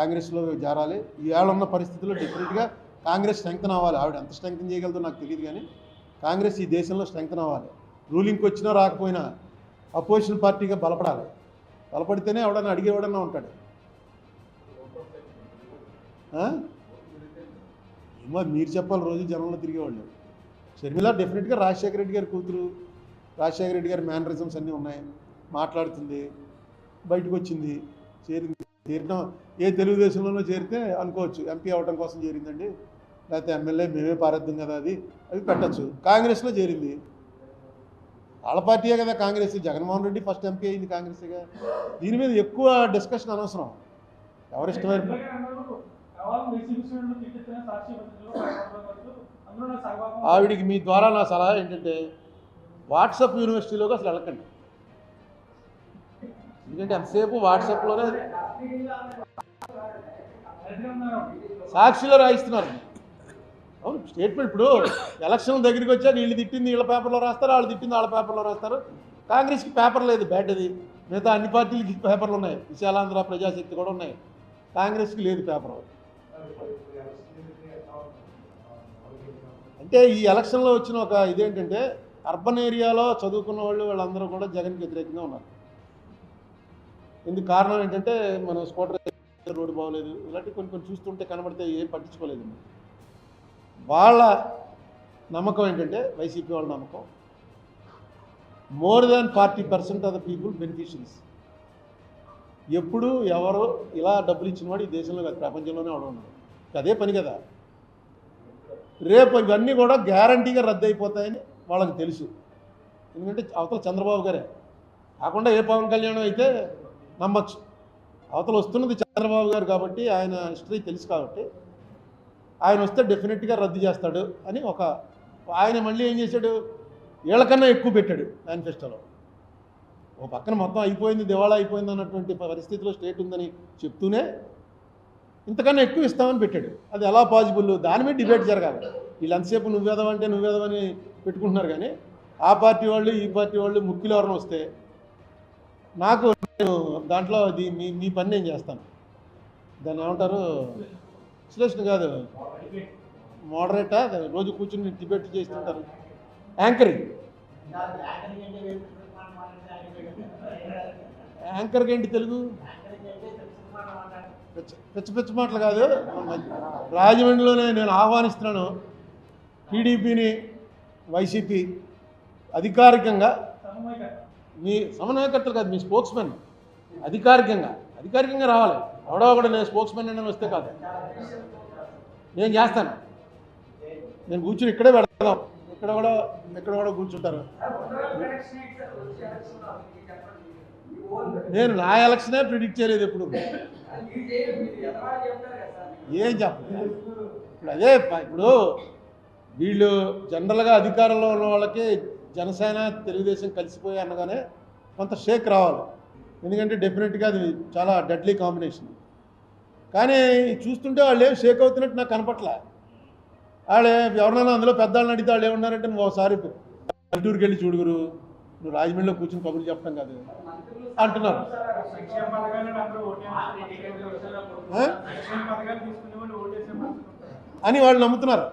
కాంగ్రెస్లో జారాలి. ఈవేళ ఉన్న పరిస్థితుల్లో డెఫినెట్గా కాంగ్రెస్ స్ట్రెంగ్తన్ అవ్వాలి. ఆవిడ ఎంత స్ట్రెంగ్తన్ చేయగలదో నాకు తెలియదు కానీ కాంగ్రెస్ ఈ దేశంలో స్ట్రెంగ్తన్ అవ్వాలి. రూలింగ్కి వచ్చినా రాకపోయినా అపోజిషన్ పార్టీగా బలపడాలి. బలపడితేనే ఎవడన్నా అడిగేవాడన్నా ఉంటాడు. ఏమో మీరు చెప్పాలి. రోజు జనంలో తిరిగేవాళ్ళు. షర్మిల డెఫినెట్గా రాజశేఖర రెడ్డి గారి కూతురు రాజశేఖర రెడ్డి గారి మేనరిజమ్స్ అన్నీ ఉన్నాయి. మాట్లాడుతుంది. బయటకు వచ్చింది. చేరింది. చేరిన ఏ తెలుగుదేశంలోనో చేరితే అనుకోవచ్చు. ఎంపీ అవడం కోసం చేరిందండి. లేకపోతే ఎమ్మెల్యే మేమే పారేద్దాం కదా అది. అది పెట్టచ్చు. కాంగ్రెస్లో చేరింది. వాళ్ళ పార్టీయే కదా కాంగ్రెస్. జగన్మోహన్ రెడ్డి ఫస్ట్ ఎంపీ అయింది కాంగ్రెస్గా. దీని మీద ఎక్కువ డిస్కషన్ అనవసరం. ఎవరు ఇష్టమైన ఆవిడికి మీ ద్వారా నా సలహా ఏంటంటే వాట్సాప్ యూనివర్సిటీలోకి అసలు వెళ్ళకండి. ఎందుకంటే ఎంతసేపు వాట్సాప్లోనే సాక్షిలో రాయిస్తున్నారు. అవును స్టేట్మెంట్ ఇప్పుడు ఎలక్షన్ దగ్గరికి వచ్చాక వీళ్ళు తిట్టింది వీళ్ళ పేపర్లో రాస్తారు వాళ్ళు తిట్టింది వాళ్ళ పేపర్లో రాస్తారు. కాంగ్రెస్కి పేపర్ లేదు బ్యాట్ అది మిగతా అన్ని పార్టీలకి పేపర్లు ఉన్నాయి. విశాలాంధ్ర ప్రజాశక్తి కూడా ఉన్నాయి. కాంగ్రెస్కి లేదు పేపర్. అంటే ఈ ఎలక్షన్లో వచ్చిన ఒక ఇదేంటంటే అర్బన్ ఏరియాలో చదువుకున్న వాళ్ళు వాళ్ళందరూ కూడా జగన్కి వ్యతిరేకంగా ఉన్నారు. ఇందుకు కారణం ఏంటంటే మనం స్కూటర్ రోడ్డు బాగోలేదు ఇలాంటి కొన్ని కొన్ని చూస్తుంటే కనబడితే ఏం పట్టించుకోలేదు వాళ్ళ నమ్మకం ఏంటంటే వైసీపీ వాళ్ళ నమ్మకం. More than forty percent of the people beneficiaries ఎప్పుడు ఎవరు ఇలా డబ్బులు ఇచ్చినవాడు ఈ దేశంలో కాదు ప్రపంచంలోనే అవడం ఉన్నాడు. అదే పని కదా. రేపు ఇవన్నీ కూడా గ్యారంటీగా రద్దు అయిపోతాయని వాళ్ళకి తెలుసు. ఎందుకంటే అవతల చంద్రబాబు గారే. కాకుండా ఏ పవన్ కళ్యాణ్ అయితే నమ్మచ్చు. అవతల వస్తున్నది చంద్రబాబు గారు కాబట్టి ఆయన హిస్టరీ తెలుసు కాబట్టి ఆయన వస్తే డెఫినెట్గా రద్దు చేస్తాడు అని ఒక ఆయన మళ్ళీ ఏం చేశాడు? వీళ్ళకన్నా ఎక్కువ పెట్టాడు మేనిఫెస్టోలో. ఓ పక్కన మొత్తం అయిపోయింది దివాళా అయిపోయింది అన్నటువంటి పరిస్థితిలో స్టేట్ ఉందని చెప్తూనే ఇంతకన్నా ఎక్కువ ఇస్తామని పెట్టాడు. అది ఎలా పాసిబుల్ దాని మీద డిబేట్ జరగాలి. వీళ్ళు ఎంతసేపు నువ్వేదవంటే నువ్వేదవని పెట్టుకుంటున్నారు కానీ ఆ పార్టీ వాళ్ళు ఈ పార్టీ వాళ్ళు ముఖ్యులు ఎవరైనా వస్తే నాకు నేను దాంట్లో అది మీ మీ పని నేను చేస్తాను. దాన్ని ఏమంటారు? విశ్లేషణ కాదు. మోడరేటా? రోజు కూర్చుని డిబేట్ చేస్తుంటారు యాంకరింగ్. యాంకర్కి ఏంటి తెలుగు? పిచ్చి పిచ్చి మాటలు కాదు. రాజమండ్రిలోనే నేను ఆహ్వానిస్తున్నాను. టీడీపీని వైసీపీ అధికారికంగా మీ సమన్వయకర్తలు కాదు మీ స్పోక్స్మెన్ అధికారికంగా అధికారికంగా రావాలి. ఎవడో ఒకడు నేను స్పోక్స్మెన్ అని వస్తే కాదు. నేను చేస్తాను. నేను కూర్చుని ఇక్కడే పెడతాం ఇక్కడ కూడా ఇక్కడ కూడా కూర్చుంటారు. నేను నా ఎలక్షనే ప్రిడిక్ట్ చేయలేదు ఎప్పుడు. ఏం చెప్పలేదు ఇప్పుడు అదే ఇప్పుడు వీళ్ళు జనరల్గా అధికారంలో ఉన్న వాళ్ళకి జనసేన తెలుగుదేశం కలిసిపోయి అనగానే కొంత షేక్ రావాలి. ఎందుకంటే డెఫినెట్గా అది చాలా డెడ్లీ కాంబినేషన్. కానీ చూస్తుంటే వాళ్ళు ఏం షేక్ అవుతున్నట్టు నాకు కనపట్లే. వాళ్ళు ఎవరినైనా అందులో పెద్దవాళ్ళని అడిగితే వాళ్ళు ఏమన్నారంటే నువ్వు ఒకసారి పల్లెటూరుకి వెళ్ళి చూడుగురు నువ్వు రాజమండ్రిలో కూర్చుని కబుర్లు చెప్పడం కాదు. అంటున్నారు. అని వాళ్ళు నమ్ముతున్నారు.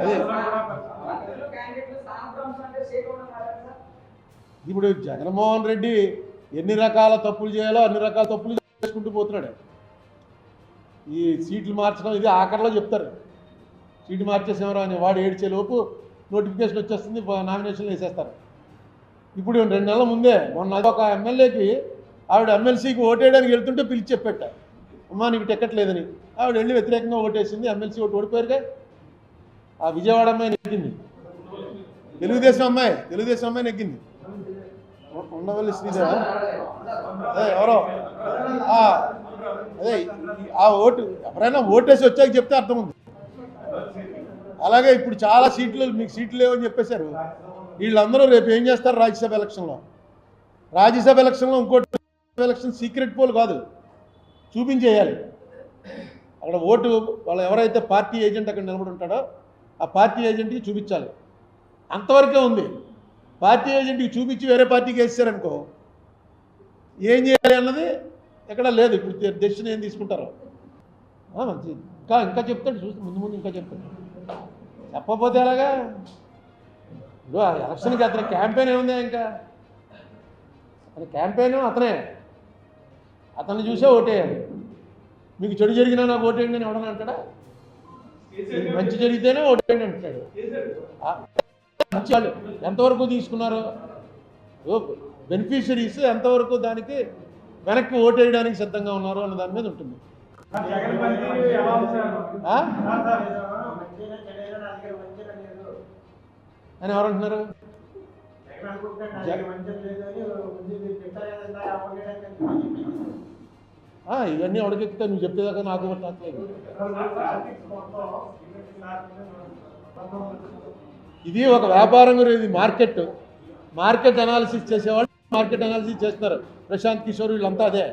అదే. ఇప్పుడు జగన్మోహన్ రెడ్డి ఎన్ని రకాల తప్పులు చేయాలో అన్ని రకాల తప్పులు చేసుకుంటూ పోతున్నాడు. ఈ సీట్లు మార్చడం ఇది ఆఖరిలో చెప్తారు. సీట్లు మార్చేసేవారు అని వాడు ఏడ్చేలోపు నోటిఫికేషన్ వచ్చేస్తుంది నామినేషన్లు వేసేస్తారు. ఇప్పుడు రెండు నెలల ముందే మొన్న ఒక ఎమ్మెల్యేకి ఆవిడ ఎమ్మెల్సీకి ఓటేయడానికి వెళ్తుంటే పిలిచి చెప్పేట. అమ్మా నీకు టికెట్ లేదని. ఆవిడ వెళ్ళి వ్యతిరేకంగా ఓటేసింది ఎమ్మెల్సీ ఓటు ఓడిపోయారుగా. ఆ విజయవాడ అమ్మాయి నెగ్గింది. తెలుగుదేశం అమ్మాయి తెలుగుదేశం అమ్మాయి నెగ్గింది. ఉండవల్లి శ్రీదేవ అదే ఎవరో? అదే ఆ ఓటు ఎవరైనా ఓటేసి వచ్చాక చెప్తే అర్థం ఉంది అలాగే ఇప్పుడు చాలా సీట్లు మీకు సీట్లు లేవని చెప్పేశారు. వీళ్ళందరూ రేపు ఏం చేస్తారు రాజ్యసభ ఎలక్షన్లో? రాజ్యసభ ఎలక్షన్లో ఇంకోటి ఎలక్షన్ సీక్రెట్ పోల్ కాదు. చూపించేయాలి. అక్కడ ఓటు వాళ్ళు ఎవరైతే పార్టీ ఏజెంట్ అక్కడ నిలబడి ఉంటాడో ఆ పార్టీ ఏజెంట్కి చూపించాలి. అంతవరకే ఉంది. పార్టీ ఏజెంట్కి చూపించి వేరే పార్టీకి వేసారనుకో ఏం చేయాలి అన్నది ఎక్కడ లేదు. ఇప్పుడు డెసిషన్ ఏం తీసుకుంటారో. మంచిది. ఇంకా ఇంకా చెప్తాడు చూసి ముందు ముందు ఇంకా చెప్తాడు. చెప్పకపోతే ఎలాగా? ఇప్పుడు ఎలక్షన్కి అతని క్యాంపెయిన్ ఏముంది ఇంకా? అతని క్యాంపెయిన్ అతనే. అతన్ని చూసే ఓటేయాలి. మీకు చెడు జరిగినా నాకు ఓటేయండి అని ఎవడని అంటాడా? మంచి జరిగితేనే ఓటేయండి అంటాడు. లంచాలు ఎంతవరకు తీసుకున్నారు బెనిఫిషరీస్ ఎంతవరకు దానికి వెనక్కి ఓటేయడానికి సిద్ధంగా ఉన్నారు అన్న దాని మీద ఉంటుంది. అని ఎవరంటున్నారు ఇవన్నీ ఎవరికెక్కితే నువ్వు చెప్పేదాకా నాకు నాకు ఇది ఒక వ్యాపారం గురించి ఇది మార్కెట్. మార్కెట్ అనాలిసిస్ చేసేవాళ్ళు మార్కెట్ అనాలిసిస్ చేస్తున్నారు. ప్రశాంత్ కిషోర్ వీళ్ళంతా అదే.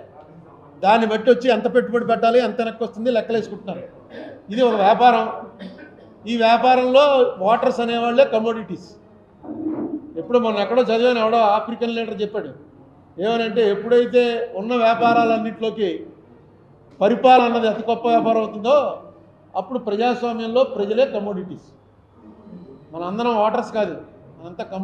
దాన్ని బట్టి వచ్చి ఎంత పెట్టుబడి పెట్టాలి ఎంత వెనక్కి వస్తుంది లెక్కలేసుకుంటున్నారు ఇది ఒక వ్యాపారం. ఈ వ్యాపారంలో వాటర్స్ అనేవాళ్ళే కమోడిటీస్ ఎప్పుడు మొన్న ఎక్కడో చదివాను ఎవడో ఆఫ్రికన్ లీడర్ చెప్పాడు. ఏమనంటే ఎప్పుడైతే ఉన్న వ్యాపారాలన్నింటిలోకి పరిపాలన అన్నది అతి గొప్ప వ్యాపారం అవుతుందో అప్పుడు ప్రజాస్వామ్యంలో ప్రజలే కమోడిటీస్ మనందరం వాటర్స్ కాదు. అంతా కమో